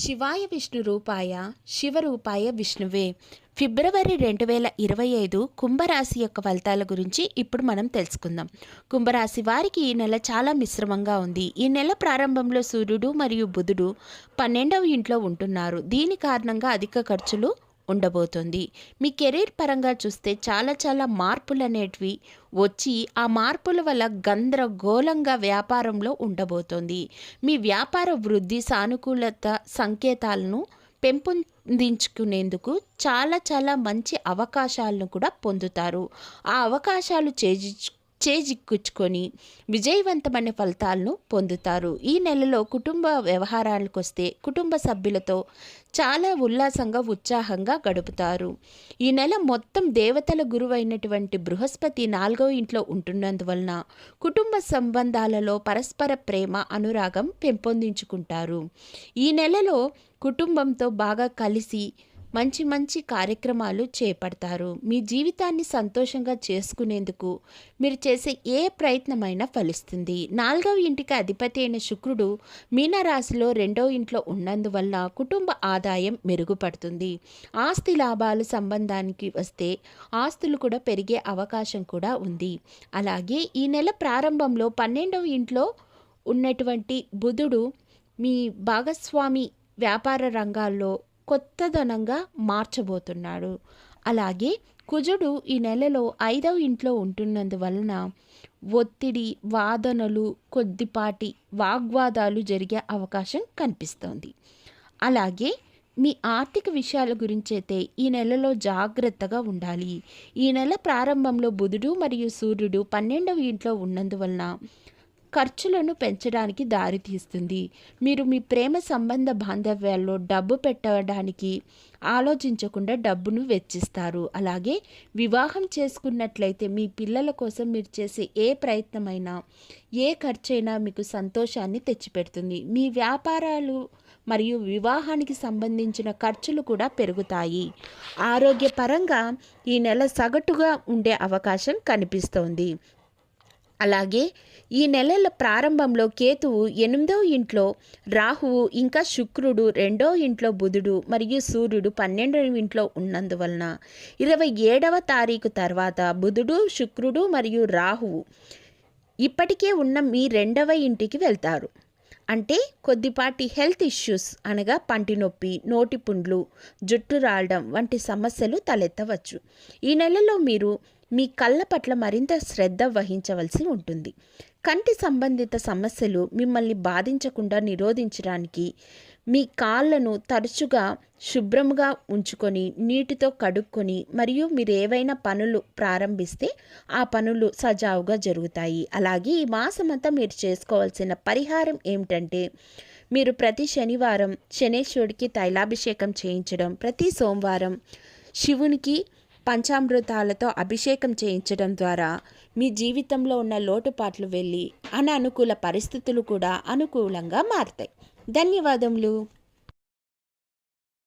శివాయ విష్ణు రూపాయ శివరూపాయ విష్ణువే. ఫిబ్రవరి రెండు వేల ఇరవై ఐదు కుంభరాశి యొక్క ఫలితాల గురించి ఇప్పుడు మనం తెలుసుకుందాం. కుంభరాశి వారికి ఈ నెల చాలా మిశ్రమంగా ఉంది. ఈ నెల ప్రారంభంలో సూర్యుడు మరియు బుధుడు పన్నెండవ ఇంట్లో ఉంటున్నారు. దీని కారణంగా అధిక ఖర్చులు ఉండబోతుంది. మీ కెరీర్ పరంగా చూస్తే చాలా చాలా మార్పులు అనేటివి వచ్చి ఆ మార్పుల వల్ల గందరగోళంగా వ్యాపారంలో ఉండబోతోంది. మీ వ్యాపార వృద్ధి సానుకూలత సంకేతాలను పెంపొందించుకునేందుకు చాలా చాలా మంచి అవకాశాలను కూడా పొందుతారు. ఆ అవకాశాలు చేజి చేజిక్కుచ్చుకొని విజయవంతమైన ఫలితాలను పొందుతారు. ఈ నెలలో కుటుంబ వ్యవహారాలకు వస్తే కుటుంబ సభ్యులతో చాలా ఉల్లాసంగా ఉత్సాహంగా గడుపుతారు. ఈ నెల మొత్తం దేవతల గురువైనటువంటి బృహస్పతి నాలుగో ఇంట్లో ఉంటున్నందువలన కుటుంబ సంబంధాలలో పరస్పర ప్రేమ అనురాగం పెంపొందించుకుంటారు. ఈ నెలలో కుటుంబంతో బాగా కలిసి మంచి మంచి కార్యక్రమాలు చేపడతారు. మీ జీవితాన్ని సంతోషంగా చేసుకునేందుకు మీరు చేసే ఏ ప్రయత్నమైనా ఫలిస్తుంది. నాలుగవ ఇంటికి అధిపతి అయిన శుక్రుడు మీనరాశిలో రెండో ఇంట్లో ఉన్నందువల్ల కుటుంబ ఆదాయం మెరుగుపడుతుంది. ఆస్తి లాభాలు సంబంధానికి వస్తే ఆస్తులు కూడా పెరిగే అవకాశం కూడా ఉంది. అలాగే ఈ నెల ప్రారంభంలో పన్నెండవ ఇంట్లో ఉన్నటువంటి బుధుడు మీ భాగస్వామి వ్యాపార రంగాల్లో కొత్తదనంగా మార్చబోతున్నాడు. అలాగే కుజుడు ఈ నెలలో ఐదవ ఇంట్లో ఉంటున్నందువలన ఒత్తిడి వాదనలు కొద్దిపాటి వాగ్వాదాలు జరిగే అవకాశం కనిపిస్తోంది. అలాగే మీ ఆర్థిక విషయాల గురించి అయితే ఈ నెలలో జాగ్రత్తగా ఉండాలి. ఈ నెల ప్రారంభంలో బుధుడు మరియు సూర్యుడు పన్నెండవ ఇంట్లో ఉన్నందువలన ఖర్చులను పెంచడానికి దారితీస్తుంది మీరు మీ ప్రేమ సంబంధ బాంధవ్యాల్లో డబ్బు పెట్టడానికి ఆలోచించకుండా డబ్బును వెచ్చిస్తారు. అలాగే వివాహం చేసుకున్నట్లయితే మీ పిల్లల కోసం మీరు చేసే ఏ ప్రయత్నమైనా ఏ ఖర్చైనా మీకు సంతోషాన్ని తెచ్చిపెడుతుంది. మీ వ్యాపారాలు మరియు వివాహానికి సంబంధించిన ఖర్చులు కూడా పెరుగుతాయి. ఆరోగ్యపరంగా ఈ నెల సగటుగా ఉండే అవకాశం కనిపిస్తోంది. అలాగే ఈ నెలల ప్రారంభంలో కేతువు ఎనిమిదవ ఇంట్లో రాహువు ఇంకా శుక్రుడు రెండో ఇంట్లో బుధుడు మరియు సూర్యుడు పన్నెండవ ఇంట్లో ఉన్నందువలన ఇరవై ఏడవ తారీఖు తర్వాత బుధుడు శుక్రుడు మరియు రాహువు ఇప్పటికే ఉన్న మీ రెండవ ఇంటికి వెళ్తారు. అంటే కొద్దిపాటి హెల్త్ ఇష్యూస్ అనగా పంటి నొప్పి నోటి పుండ్లు జుట్టు రాలడం వంటి సమస్యలు తలెత్తవచ్చు. ఈ నెలలో మీరు మీ కళ్ళ పట్ల మరింత శ్రద్ధ వహించవలసి ఉంటుంది. కంటి సంబంధిత సమస్యలు మిమ్మల్ని బాధించకుండా నిరోధించడానికి మీ కాళ్ళను తరచుగా శుభ్రంగా ఉంచుకొని నీటితో కడుక్కొని మరియు మీరు ఏవైనా పనులు ప్రారంభిస్తే ఆ పనులు సజావుగా జరుగుతాయి. అలాగే ఈ మాసమంతా మీరు చేసుకోవాల్సిన పరిహారం ఏమిటంటే మీరు ప్రతి శనివారం శనేశ్వరుడికి తైలాభిషేకం చేయించడం ప్రతి సోమవారం శివునికి పంచామృతాలతో అభిషేకం చేయించడం ద్వారా మీ జీవితంలో ఉన్న లోటుపాట్లు వెళ్ళి అననుకూల పరిస్థితులు కూడా అనుకూలంగా మారుతాయి. ధన్యవాదములు.